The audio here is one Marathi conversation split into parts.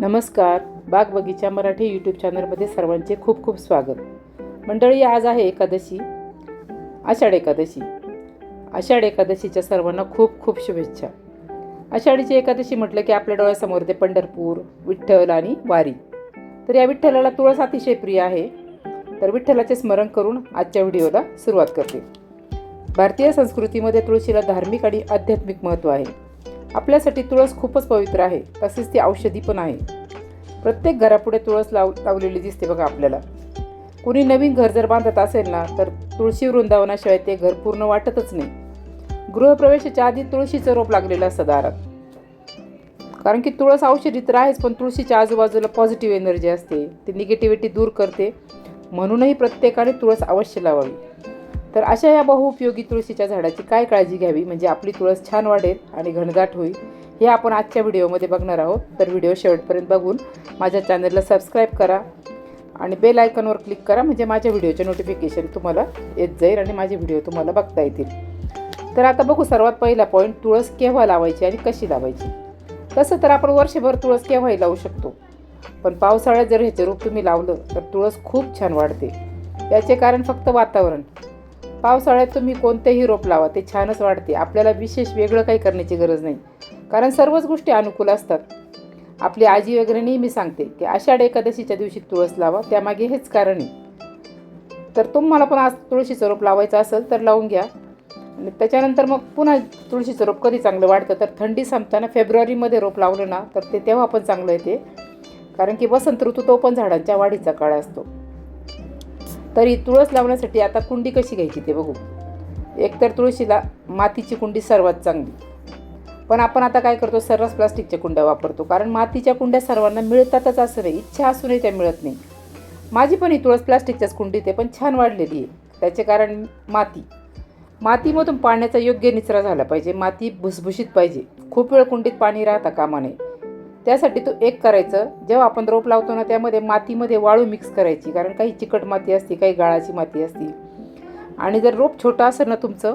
नमस्कार. बाग बगीचा मराठी यूट्यूब चॅनलमध्ये सर्वांचे खूप खूप स्वागत. मंडळी आज आहे एकादशी. आषाढ एकादशी. आषाढ एकादशीच्या सर्वांना खूप खूप शुभेच्छा. आषाढीची एकादशी म्हटलं की आपल्या डोळ्यासमोर ते पंढरपूर विठ्ठल आणि वारी. तर या विठ्ठलाला तुळस अतिशय प्रिय आहे. तर विठ्ठलाचे स्मरण करून आजच्या व्हिडिओला सुरुवात करते. भारतीय संस्कृतीमध्ये तुळशीला धार्मिक आणि आध्यात्मिक महत्त्व आहे. आपल्यासाठी तुळस खूपच पवित्र आहे. तसेच ती औषधी पण आहे. प्रत्येक घरापुढे तुळस लाव लावलेली दिसते बघा आपल्याला. कुणी नवीन घर जर बांधत असेल ना तर तुळशी वृंदावनाशिवाय ते घर पूर्ण वाटतच नाही. गृहप्रवेशाच्या आधी तुळशीचं रोप लागलेलं असतं दारात. कारण की तुळस औषधी तर आहेच पण तुळशीच्या आजूबाजूला पॉझिटिव्ह एनर्जी असते. ती निगेटिव्हिटी दूर करते. म्हणूनही प्रत्येकाने तुळस अवश्य लावावी. तर अशा या बहुउपयोगी तुळशीच्या झाडाची काय काळजी घ्यावी? म्हणजे आपली तुळस छान वाढेल आणि घनदाट होईल. हे आपण आजच्या व्हिडिओमध्ये बघणार आहोत. तर व्हिडिओ शेवटपर्यंत बघून माझ्या चॅनलला सबस्क्राईब करा आणि बेल आयकॉनवर क्लिक करा म्हणजे माझ्या व्हिडिओचे नोटिफिकेशन तुम्हाला येत जाईल आणि माझे व्हिडिओ तुम्हाला बघता येतील. तर आता बघू सर्वात पहिला पॉईंट तुळस केव्हा लावायची आणि कशी लावायची? तसं तर आपण वर्षभर तुळस केव्हाही लावू शकतो. पण पावसाळ्यात जर ह्याचे रूप तुम्ही लावलं तर तुळस खूप छान वाढते. याचे कारण फक्त वातावरण. पावसाळ्यात तुम्ही कोणतेही रोप लावा ते छानच वाढते. आपल्याला विशेष वेगळं काही करण्याची गरज नाही. कारण सर्वच गोष्टी अनुकूल असतात. आपली आजी वगैरे नेहमी सांगते की आषाढ एकादशीच्या दिवशी तुळस लावा त्यामागे हेच कारण आहे. तर तुम्हाला पण आज तुळशीचं रोप लावायचं असेल तर लावून घ्या. आणि त्याच्यानंतर मग पुन्हा तुळशीचं रोप कधी चांगलं वाढतं तर थंडी संपताना फेब्रुवारीमध्ये रोप लावलं ना तर ते तेव्हा पण चांगलं येते कारण की वसंत ऋतू तो पण झाडांच्या वाढीचा काळ असतो. तरी तुळस लावण्यासाठी आता कुंडी कशी घ्यायची ते बघू. एकतर तुळशीला मातीची कुंडी सर्वात चांगली. पण आपण आता काय करतो सर्रास प्लास्टिकच्या कुंड्या वापरतो. कारण मातीच्या कुंड्या सर्वांना मिळतातच असं नाही. इच्छा असूनही त्या मिळत नाही. माझी पण ही तुळस प्लास्टिकच्याच कुंडीत आहे पण छान वाढलेली आहे. त्याचे कारण माती. मातीमधून पाण्याचा योग्य निचरा झाला पाहिजे. माती भुसभुशीत पाहिजे. खूप वेळ कुंडीत पाणी राहता कामा नये. त्यासाठी तो एक करायचं. जेव्हा आपण रोप लावतो ना त्यामध्ये मातीमध्ये वाळू मिक्स करायची. कारण काही चिकट माती असते काही गाळाची माती असते आणि जर रोप छोटं असेल ना तुमचं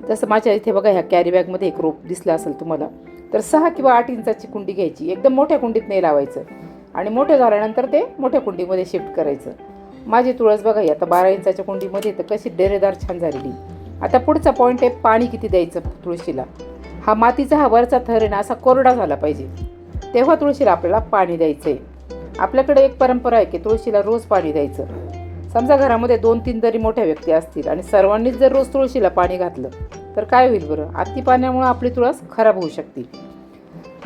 जसं माझ्या इथे बघा ह्या कॅरी बॅगमध्ये एक रोप दिसलं असेल तुम्हाला तर सहा किंवा आठ इंचाची कुंडी घ्यायची. एकदम मोठ्या कुंडीत नाही लावायचं. आणि मोठं झाल्यानंतर ते मोठ्या कुंडीमध्ये शिफ्ट करायचं. माझी तुळस बघा आता बारा इंचाच्या कुंडीमध्ये तर कशी डेरेदार छान झालेली. आता पुढचा पॉईंट आहे पाणी किती द्यायचं तुळशीला? हा मातीचा हा वरचा थर आहे ना असा कोरडा झाला पाहिजे. तेव्हा तुळशीला आपल्याला पाणी द्यायचं आहे आपल्याकडे एक परंपरा आहे की तुळशीला रोज पाणी द्यायचं. समजा घरामध्ये दोन तीन तरी मोठ्या व्यक्ती असतील आणि सर्वांनीच जर रोज तुळशीला पाणी घातलं तर काय होईल बरं? अति पाण्यामुळं आपली तुळस खराब होऊ शकते.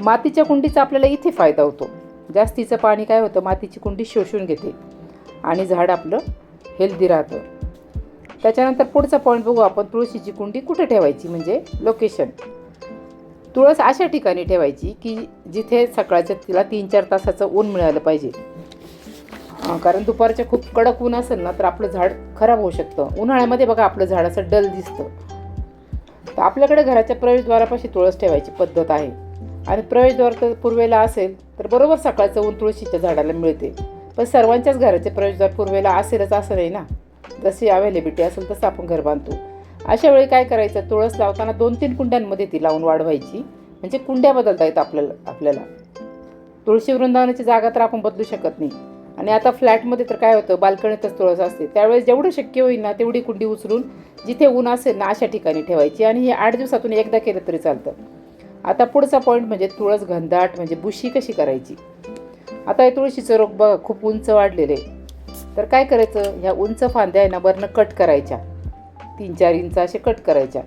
मातीच्या कुंडीचा आपल्याला इथे फायदा होतो. जास्तीचं पाणी काय होतं? मातीची कुंडी शोषून घेते आणि झाड आपलं हेल्दी राहतं. त्याच्यानंतर पुढचा पॉईंट बघू आपण तुळशीची कुंडी कुठे ठेवायची? म्हणजे लोकेशन तुळस अशा ठिकाणी ठेवायची की जिथे सकाळच्या तिला तीन चार तासाचं ऊन मिळालं पाहिजे. कारण दुपारच्या खूप कडक ऊन असेल ना तर आपलं झाड खराब होऊ शकतं. उन्हाळ्यामध्ये बघा आपलं झाड असं डल दिसतं. तर आपल्याकडे घराच्या प्रवेशद्वारापाशी तुळस ठेवायची पद्धत आहे. आणि प्रवेशद्वार तर पूर्वेला असेल तर बरोबर सकाळचं ऊन तुळशीच्या झाडाला मिळते. पण सर्वांच्याच घराचे प्रवेशद्वार पूर्वेला असेलच असं नाही ना. जशी अवेलेबिलिटी असेल तसं आपण घर बांधतो. अशा वेळी काय करायचं तुळस लावताना दोन तीन कुंड्यांमध्ये ती लावून वाढवायची. म्हणजे कुंड्या बदलता येत आपल्याला आपल्याला. तुळशी वृंदावनाची जागा तर आपण बदलू शकत नाही. आणि आता फ्लॅटमध्ये तर काय होतं बाल्कनीतच तुळस असते. त्यावेळेस जेवढं शक्य होईल ना तेवढी कुंडी उचलून जिथे ऊन असेल ना अशा ठिकाणी ठेवायची. आणि हे आठ दिवसातून एकदा केलं तरी चालतं. आता पुढचा पॉईंट म्हणजे तुळस घनदाट म्हणजे बुशी कशी करायची? आता हे तुळशीचं रोग बघा खूप उंच वाढलेले तर काय करायचं? ह्या उंच फांद्या आहे ना वरनं कट करायच्या. तीन चार इंच असे कट करायच्या.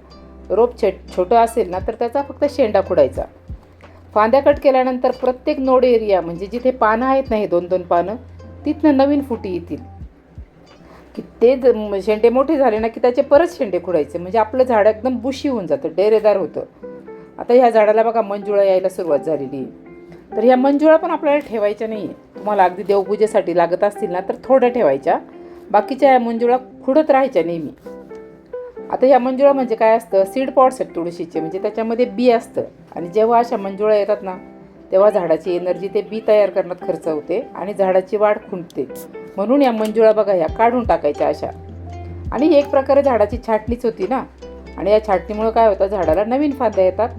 रोप छे छोटं असेल ना तर त्याचा फक्त शेंडा फुडायचा. फांद्या कट केल्यानंतर प्रत्येक नोड एरिया म्हणजे जिथे पानं आहेत ना हे दोन दोन पानं तिथनं नवीन फुटी येतील. की ते ज- शेंडे मोठे झाले ना की त्याचे परत शेंडे खुडायचे. म्हणजे आपलं झाड एकदम बुशी होऊन जातं डेरेदार होतं. आता ह्या झाडाला बघा मंजुळा यायला सुरुवात झालेली आहे. तर ह्या मंजुळा पण आपल्याला ठेवायच्या नाही आहे तुम्हाला अगदी देवपूजेसाठी लागत असतील ना तर थोड्या ठेवायच्या. बाकीच्या ह्या मंजुळा खुडत राहायच्या नेहमी. आता ह्या मंजुळा म्हणजे काय असतं? सीड पॉट्स आहेत तुळशीचे. म्हणजे त्याच्यामध्ये बी असतं. आणि जेव्हा अशा मंजुळा येतात ना तेव्हा झाडाची एनर्जी ते बी तयार करण्यात खर्च होते आणि झाडाची वाढ खुंटते. म्हणून या मंजुळा बघा ह्या काढून टाकायच्या अशा. आणि एक प्रकारे झाडाची छाटणीच होती ना? आणि या छाटणीमुळं काय होतं? झाडाला नवीन फांद्या येतात.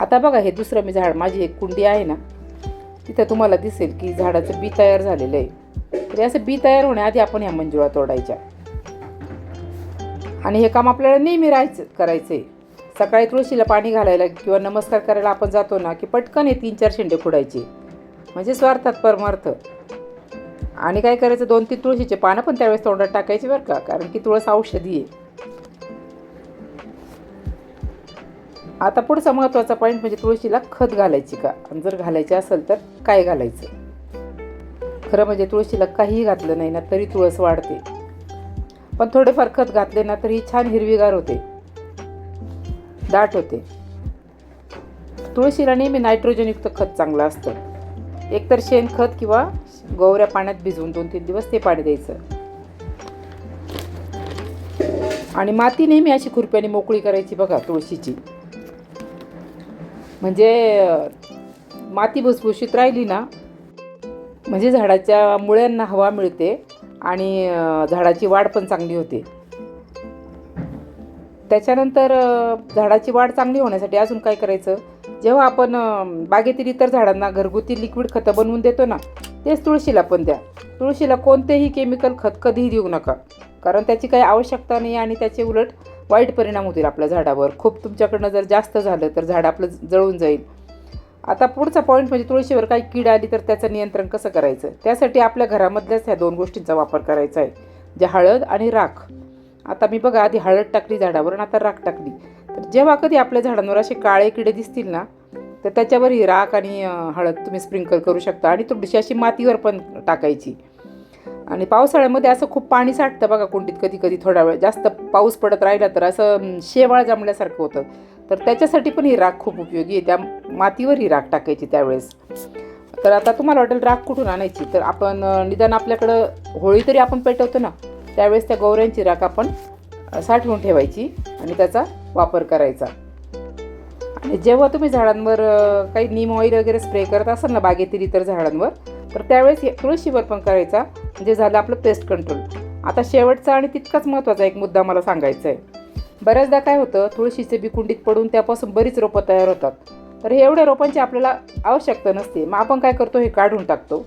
आता बघा हे दुसरं मी झाड माझी एक कुंडी आहे ना? तिथं तुम्हाला दिसेल की झाडाचं बी तयार झालेलं आहे. तर असं बी तयार होण्याआधी आपण ह्या मंजुळा तोडायच्या. आणि हे काम आपल्याला नेहमी राहायचं करायचं आहे सकाळी तुळशीला पाणी घालायला किंवा नमस्कार करायला आपण जातो ना की पटकन हे तीन चार शेंडे फोडायचे. म्हणजे स्वार्थात परमार्थ. आणि काय करायचं दोन तीन तुळशीचे पानं पण त्यावेळेस तोंडात टाकायचे बरं का कारण की तुळस औषधी आहे. आता पुढचा महत्त्वाचा पॉईंट म्हणजे तुळशीला खत घालायची का? आणि जर घालायचे असेल तर काय घालायचं? खरं म्हणजे तुळशीला काहीही घातलं नाही ना तरी तुळस वाढते. पण थोडेफार खत घातले ना तरी छान हिरवीगार होते. दाट होते. तुळशीला नेहमी नायट्रोजनयुक्त खत चांगलं असतं. एकतर शेणखत किंवा गोवऱ्या पाण्यात भिजवून दोन तीन दिवस ते पाणी द्यायचं. आणि माती नेहमी अशी खुरप्याने मोकळी करायची बघा तुळशीची. म्हणजे माती भुसभुशीत राहिली ना म्हणजे झाडाच्या मुळ्यांना हवा मिळते आणि झाडाची वाढ पण चांगली होते. त्याच्यानंतर झाडाची वाढ चांगली होण्यासाठी अजून काय करायचं? जेव्हा आपण बागेतील इतर झाडांना घरगुती लिक्विड खतं बनवून देतो ना तेच तुळशीला पण द्या. तुळशीला कोणतेही केमिकल खत कधीही देऊ नका. कारण त्याची काही आवश्यकता नाही आणि त्याचे उलट वाईट परिणाम होतील आपल्या झाडावर. खूप तुमच्याकडनं जर जास्त झालं तर झाड आपलं जळून जाईल. आता पुढचा पॉईंट म्हणजे तुळशीवर काही कीड आली तर त्याचं नियंत्रण कसं करायचं? त्यासाठी आपल्या घरामधल्याच ह्या दोन गोष्टींचा वापर करायचा आहे. जे हळद आणि राख. आता मी बघा आधी हळद टाकली झाडावर आणि आता राख टाकली. तर जेव्हा कधी आपल्या झाडांवर असे काळे किडे दिसतील ना तर त्याच्यावरही राख आणि हळद तुम्ही स्प्रिंकल करू शकता आणि थोडीशी अशी मातीवर पण टाकायची. आणि पावसाळ्यामध्ये असं खूप पाणी साठतं बघा कुंडीत कधी कधी थोडा वेळ. जास्त पाऊस पडत राहिला तर असं शेवाळ जमल्यासारखं होतं. तर त्याच्यासाठी पण ही राख खूप उपयोगी आहे. त्या मातीवर ही राख टाकायची त्यावेळेस. तर आता तुम्हाला वाटेल राख कुठून आणायची? तर आपण निदान आपल्याकडं होळी तरी आपण पेटवतो ना. त्यावेळेस त्या गौऱ्यांची राख आपण साठवून ठेवायची आणि त्याचा वापर करायचा. आणि जेव्हा तुम्ही झाडांवर काही नीम ऑइल वगैरे स्प्रे करत असाल ना बागेतील इतर झाडांवर तर त्यावेळेस हे तुळशीवर पण करायचा म्हणजे झालं आपलं पेस्ट कंट्रोल आता शेवटचा आणि तितकाच महत्त्वाचा एक मुद्दा मला सांगायचा आहे. बऱ्याचदा काय होतं तुळशीचे बी कुंडीत पडून त्यापासून बरीच रोपं तयार होतात. तर हे एवढ्या रोपांची आपल्याला आवश्यकता नसते. मग आपण काय करतो हे काढून टाकतो.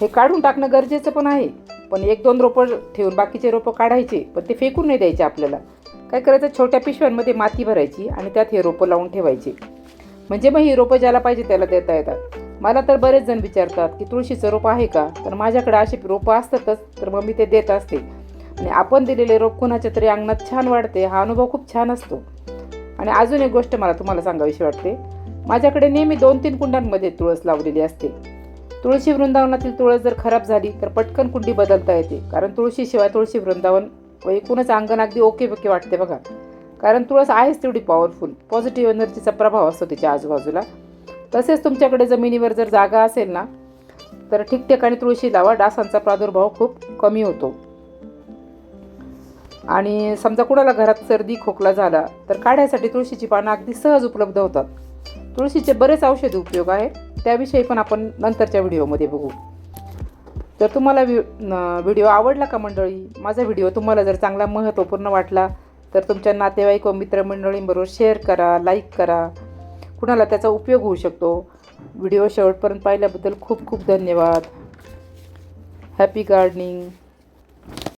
हे काढून टाकणं गरजेचं पण आहे. पण एक दोन रोपं ठेवून बाकीचे रोपं काढायचे पण ते फेकून नाही द्यायचे आपल्याला. काय करायचं? छोट्या पिशव्यांमध्ये माती भरायची आणि त्यात हे रोपं लावून ठेवायचे. म्हणजे मग ही रोपं ज्याला पाहिजे त्याला देता येतात. मला तर बरेच जण विचारतात की तुळशीचं रोप आहे का? तर माझ्याकडे अशी रोपं असतातच तर मग मी ते देत असते. आणि आपण दिलेले रोप कुणाच्या तरी अंगणात छान वाढते हा अनुभव खूप छान असतो. आणि अजून एक गोष्ट मला तुम्हाला सांगावीशी वाटते. माझ्याकडे नेहमी दोन तीन कुंडांमध्ये तुळस लावलेली असते. तुळशी वृंदावनातील तुळस जर खराब झाली तर पटकन कुंडी बदलता येते. कारण तुळशीशिवाय तुळशी वृंदावन व एकूणच अंगण अगदी ओके ओके वाटते बघा. कारण तुळस आहेच तेवढी पॉवरफुल पॉझिटिव्ह एनर्जीचा प्रभाव असतो तिच्या आजूबाजूला. तसेच तुमच्याकडे जमिनीवर जर जागा असेल ना तर ठिकठिकाणी तुळशी लावा डासांचा प्रादुर्भाव खूप कमी होतो. आणि समजा कुणाला घरात सर्दी खोकला झाला तर काढ्यासाठी तुळशीची पानं अगदी सहज उपलब्ध होतात. तुळशीचे बरेच औषधी उपयोग आहे. त्याविषयी पण आपण नंतरच्या व्हिडिओमध्ये बघू. जर तुम्हाला व्हि व्हिडिओ आवडला का मंडळी? माझा व्हिडिओ तुम्हाला जर चांगला महत्त्वपूर्ण वाटला तर तुमच्या नातेवाईक व मित्रमंडळींबरोबर शेअर करा लाईक करा. कुणाला त्याचा उपयोग होऊ शकतो? व्हिडिओ शेवटपर्यंत पाहिल्याबद्दल खूप खूप धन्यवाद. Happy gardening